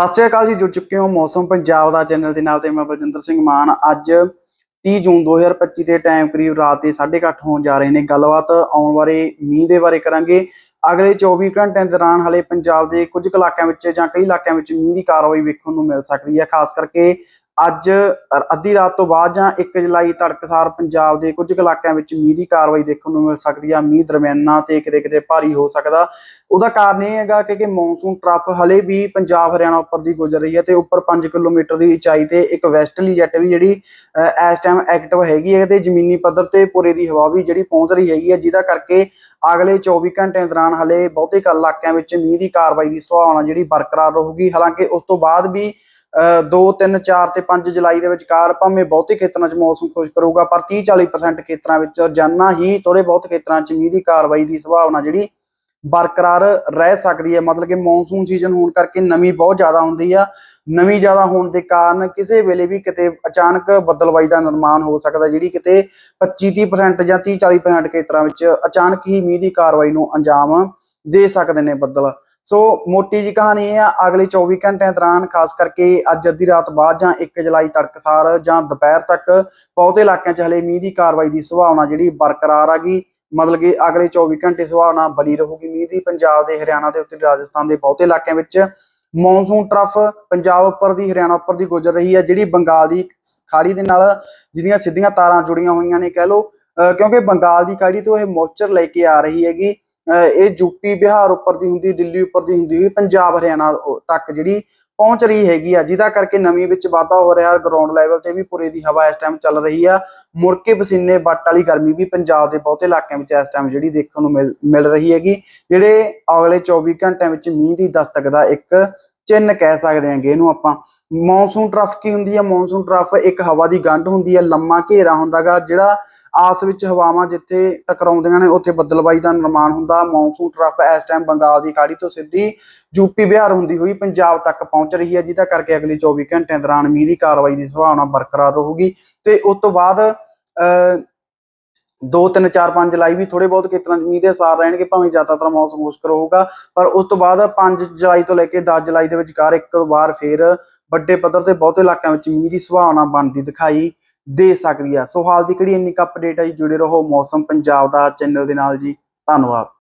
ਸਤਿ ਸ਼੍ਰੀ ਅਕਾਲ ਜੀ, ਜੁੜ ਚੁੱਕੇ ਹੋ ਮੌਸਮ ਪੰਜਾਬ ਦਾ ਚੈਨਲ ਦੇ ਨਾਲ ਤੇ ਮੈਂ ਬਲਜਿੰਦਰ ਸਿੰਘ ਮਾਨ। ਅੱਜ 30 ਜੂਨ 2025 ਦੇ ਟਾਈਮ ਕਰੀਬ ਰਾਤ ਦੇ 8:30 ਹੋਣ ਜਾ ਰਹੇ ਨੇ। ਗੱਲਬਾਤ ਆਉਣ ਬਾਰੇ, ਮੀਂਹ ਦੇ ਬਾਰੇ ਕਰਾਂਗੇ। ਅਗਲੇ 24 ਘੰਟਿਆਂ ਦੌਰਾਨ ਹਲੇ ਪੰਜਾਬ ਦੇ ਕੁਝ ਕੁ ਇਲਾਕਿਆਂ ਵਿੱਚ ਜਾਂ ਕਈ ਇਲਾਕਿਆਂ ਵਿੱਚ ਮੀਂਹ ਦੀ ਕਾਰਵਾਈ ਵੇਖਣ ਨੂੰ ਮਿਲ ਸਕਦੀ ਹੈ। ਖਾਸ ਕਰਕੇ ਅੱਜ ਅੱਧੀ ਰਾਤ ਤੋਂ ਬਾਅਦ ਜਾਂ 1 ਜੁਲਾਈ ਤੜਕਸਾਰ ਪੰਜਾਬ ਦੇ ਕੁਝ ਕੁ ਇਲਾਕਿਆਂ ਵਿੱਚ ਮੀਂਹ ਦੀ ਕਾਰਵਾਈ ਦੇਖਣ ਨੂੰ ਮਿਲ ਸਕਦੀ ਹੈ ਮੀਂਹ ਦਰਮਿਆਨਾ ਤੇ ਕਿਤੇ ਕਿਤੇ ਭਾਰੀ ਹੋ ਸਕਦਾ। ਉਹਦਾ ਕਾਰਨ ਇਹ ਹੈਗਾ ਕਿ ਕਿ ਮੌਨਸੂਨ ਟਰਫ ਹਲੇ ਵੀ ਪੰਜਾਬ ਹਰਿਆਣਾ ਉੱਪਰ ਦੀ ਗੁਜ਼ਰ ਰਹੀ ਹੈ ਤੇ ਉੱਪਰ 5 ਕਿਲੋਮੀਟਰ ਦੀ ਉਚਾਈ ਤੇ ਇੱਕ ਵੈਸਟਲੀ ਜੈਟ ਵੀ ਜਿਹੜੀ ਇਸ ਟਾਈਮ ਐਕਟਿਵ ਹੈਗੀ ਹੈ ਤੇ ਜ਼ਮੀਨੀ ਪੱਧਰ ਤੇ ਪੂਰੇ ਦੀ ਹਵਾ ਵੀ ਜਿਹੜੀ ਪਹੁੰਚ ਰਹੀ ਹੈਗੀ ਹੈ, ਜਿਹਦਾ ਕਰਕੇ ਅਗਲੇ 24 ਘੰਟਿਆਂ ਦੌਰਾਨ ਹਲੇ ਬਹੁਤੇ ਇਲਾਕਿਆਂ ਵਿੱਚ ਮੀਂਹ ਦੀ ਕਾਰਵਾਈ ਦੀ ਸੰਭਾਵਨਾ ਜਿਹੜੀ ਬਰਕਰਾਰ ਰਹੂਗੀ। ਹਾਲਾਂਕਿ ਉਸ ਤੋਂ ਬਾਅਦ ਵੀ 2 3 4 ਤੇ 5 ਜੁਲਾਈ ਦੇ ਵਿਚਕਾਰ ਭਾਵੇਂ ਬਹੁਤੇ ਖੇਤਰਾਂ 'ਚ ਮੌਸਮ ਖੁਸ਼ਕ ਰਹੂਗਾ ਪਰ 30 40% ਖੇਤਰਾਂ ਵਿੱਚ ਰੋਜ਼ਾਨਾ ਹੀ ਥੋੜੇ ਬਹੁਤ ਖੇਤਰਾਂ 'ਚ ਮੀਂਹ ਦੀ ਕਾਰਵਾਈ ਦੀ ਸੰਭਾਵਨਾ ਜਿਹੜੀ ਬਰਕਰਾਰ ਰਹਿ ਸਕਦੀ ਹੈ। ਮਤਲਬ ਕਿ ਮੌਨਸੂਨ ਸੀਜ਼ਨ ਹੋਣ ਕਰਕੇ ਨਮੀ ਬਹੁਤ ਜ਼ਿਆਦਾ ਹੁੰਦੀ ਆ। ਨਮੀ ਜ਼ਿਆਦਾ ਹੋਣ ਦੇ ਕਾਰਨ ਕਿਸੇ ਵੇਲੇ ਵੀ ਕਿਤੇ ਅਚਾਨਕ ਬੱਦਲਬਾਈ ਦਾ ਨਿਰਮਾਣ ਹੋ ਸਕਦਾ ਜਿਹੜੀ ਕਿਤੇ 25-30% ਜਾਂ 30-40% ਖੇਤਰਾਂ ਵਿੱਚ ਅਚਾਨਕ ਹੀ ਮੀਂਹ ਦੀ ਕਾਰਵਾਈ ਨੂੰ ਅੰਜਾਮ ਦੇ ਸਕਦੇ ਨੇ ਬੱਦਲ। ਸੋ ਮੋਟੀ ਜੀ ਕਹਾਣੀ ਇਹ ਆ, ਅਗਲੇ 24 ਘੰਟਿਆਂ ਦੌਰਾਨ ਖਾਸ ਕਰਕੇ ਅੱਜ ਅੱਧੀ ਰਾਤ ਬਾਅਦ ਜਾਂ 1 ਜੁਲਾਈ ਤੜਕਸਾਰ ਜਾਂ ਦੁਪਹਿਰ ਤੱਕ ਬਹੁਤੇ ਇਲਾਕਿਆਂ 'ਚ ਹਲੇ ਮੀਂਹ ਦੀ ਕਾਰਵਾਈ ਦੀ ਸੰਭਾਵਨਾ ਜਿਹੜੀ ਬਰਕਰਾਰ ਆ ਗਈ। ਮਤਲਬ ਕਿ ਅਗਲੇ 24 ਘੰਟੇ ਸੰਭਾਵਨਾ ਬਣੀ ਰਹੂਗੀ ਮੀਂਹ ਦੀ। ਪੰਜਾਬ ਦੇ, ਹਰਿਆਣਾ ਦੇ ਉੱਤਰੀ ਰਾਜਸਥਾਨ ਦੇ ਬਹੁਤੇ ਇਲਾਕਿਆਂ ਵਿੱਚ ਮੌਨਸੂਨ ਟਰਫ ਪੰਜਾਬ ਉੱਪਰ ਦੀ, ਹਰਿਆਣਾ ਉੱਪਰ ਦੀ ਗੁਜ਼ਰ ਰਹੀ ਹੈ, ਜਿਹੜੀ ਬੰਗਾਲ ਦੀ ਖਾੜੀ ਦੇ ਨਾਲ ਜਿਹਦੀਆਂ ਸਿੱਧੀਆਂ ਤਾਰਾਂ ਜੁੜੀਆਂ ਹੋਈਆਂ ਨੇ ਕਹਿ ਲਓ। ਅਹ ਕਿਉਂਕਿ ਬੰਗਾਲ ਦੀ ਖਾੜੀ ਤੋਂ ਇਹ ਮੋਇਸਚਰ ਲੈ ਕੇ ਆ ਰਹੀ ਹੈਗੀ। ਇਹ ਯੂਪੀ ਬਿਹਾਰ ਉੱਪਰ ਦੀ ਹੁੰਦੀ, ਦਿੱਲੀ ਉੱਪਰ ਦੀ ਹੁੰਦੀ ਹੋਈ, ਪੰਜਾਬ, ਹਰਿਆਣਾ ਤੱਕ ਜਿਹੜੀ ਪਹੁੰਚ ਰਹੀ ਹੈਗੀ ਆ। ਜਿਹਦਾ ਕਰਕੇ ਨਮੀ ਵਿੱਚ ਵਾਧਾ ਹੋ ਰਿਹਾ ਗਰਾਊਂਡ ਲੈਵਲ ਤੇ ਵੀ ਪੂਰੇ ਦੀ ਹਵਾ ਇਸ ਟਾਈਮ ਚੱਲ ਰਹੀ ਆ। ਮੁੜਕੇ ਪਸੀਨੇ ਵੱਟ ਵਾਲੀ ਗਰਮੀ ਵੀ ਪੰਜਾਬ ਦੇ ਬਹੁਤੇ ਇਲਾਕਿਆਂ ਵਿੱਚ ਇਸ ਟਾਈਮ ਜਿਹੜੀ ਦੇਖਣ ਨੂੰ ਮਿਲ ਮਿਲ ਰਹੀ ਹੈਗੀ। ਜਿਹੜੇ ਅਗਲੇ 24 ਘੰਟਿਆਂ ਵਿੱਚ ਮੀਂਹ ਦੀ ਦਸਤਕ ਦਾ ਇੱਕ ਚਿੰਨ ਕਹਿ ਸਕਦੇ ਹਾਂਗੇ ਇਹਨੂੰ ਆਪਾਂ। ਮੌਨਸੂਨ ਟਰਫ ਕੀ ਹੁੰਦੀ ਹੈ? ਮੌਨਸੂਨ ਟਰਫ ਇੱਕ ਹਵਾ ਦੀ ਗੰਢ ਹੁੰਦੀ ਹੈ, ਲੰਮਾ ਘੇਰਾ ਹੁੰਦਾਗਾ, ਜਿਹੜਾ ਆਸ ਵਿੱਚ ਹਵਾਵਾਂ ਜਿੱਥੇ ਟਕਰਾਉਂਦੀਆਂ ਨੇ, ਉੱਥੇ ਬੱਦਲਬਾਈ ਦਾ ਨਿਰਮਾਣ ਹੁੰਦਾ। ਮੌਨਸੂਨ ਟਰਫ ਇਸ ਟਾਈਮ ਬੰਗਾਲ ਦੀ ਖਾੜੀ ਤੋਂ ਸਿੱਧੀ ਯੂਪੀ ਬਿਹਾਰ ਹੁੰਦੀ ਹੋਈ ਪੰਜਾਬ ਤੱਕ ਪਹੁੰਚ ਰਹੀ ਹੈ, ਜਿਹਦਾ ਕਰਕੇ ਅਗਲੀ 24 ਘੰਟਿਆਂ ਦੌਰਾਨ ਮੀਂਹ ਦੀ ਕਾਰਵਾਈ ਦੀ ਸੰਭਾਵਨਾ ਬਰਕਰਾਰ ਰਹੂਗੀ। ਤੇ ਉਸ ਤੋਂ ਬਾਅਦ ਅ 2 3 4 5 ਜੁਲਾਈ ਵੀ ਥੋੜੇ ਬਹੁਤ ਖੇਤਰਾਂ 'ਚ ਮੀਂਹ ਦੇ ਅਸਾਰ ਰਹਿਣਗੇ, ਭਾਵੇਂ ਜ਼ਿਆਦਾਤਰ ਮੌਸਮ ਖੁਸ਼ਕ ਹੋਊਗਾ ਪਰ ਉਸ ਤੋਂ ਬਾਅਦ 5 ਜੁਲਾਈ ਤੋਂ ਲੈ ਕੇ 10 ਜੁਲਾਈ ਦੇ ਵਿਚਕਾਰ ਇੱਕ ਵਾਰ ਫੇਰ ਵੱਡੇ ਪੱਧਰ ਤੇ ਬਹੁਤੇ ਇਲਾਕਿਆਂ ਵਿੱਚ ਮੀਂਹ ਦੀ ਸੰਭਾਵਨਾ ਬਣਦੀ ਦਿਖਾਈ ਦੇ ਸਕਦੀ ਆ ਸੋ ਹਾਲ ਦੀ ਕਿਹੜੀ ਇੰਨੀ ਕੁ ਅਪਡੇਟ ਹੈ ਜੀ, ਜੁੜੇ ਰਹੋ ਮੌਸਮ ਪੰਜਾਬ ਦਾ ਚੈਨਲ ਦੇ ਨਾਲ ਜੀ। ਧੰਨਵਾਦ।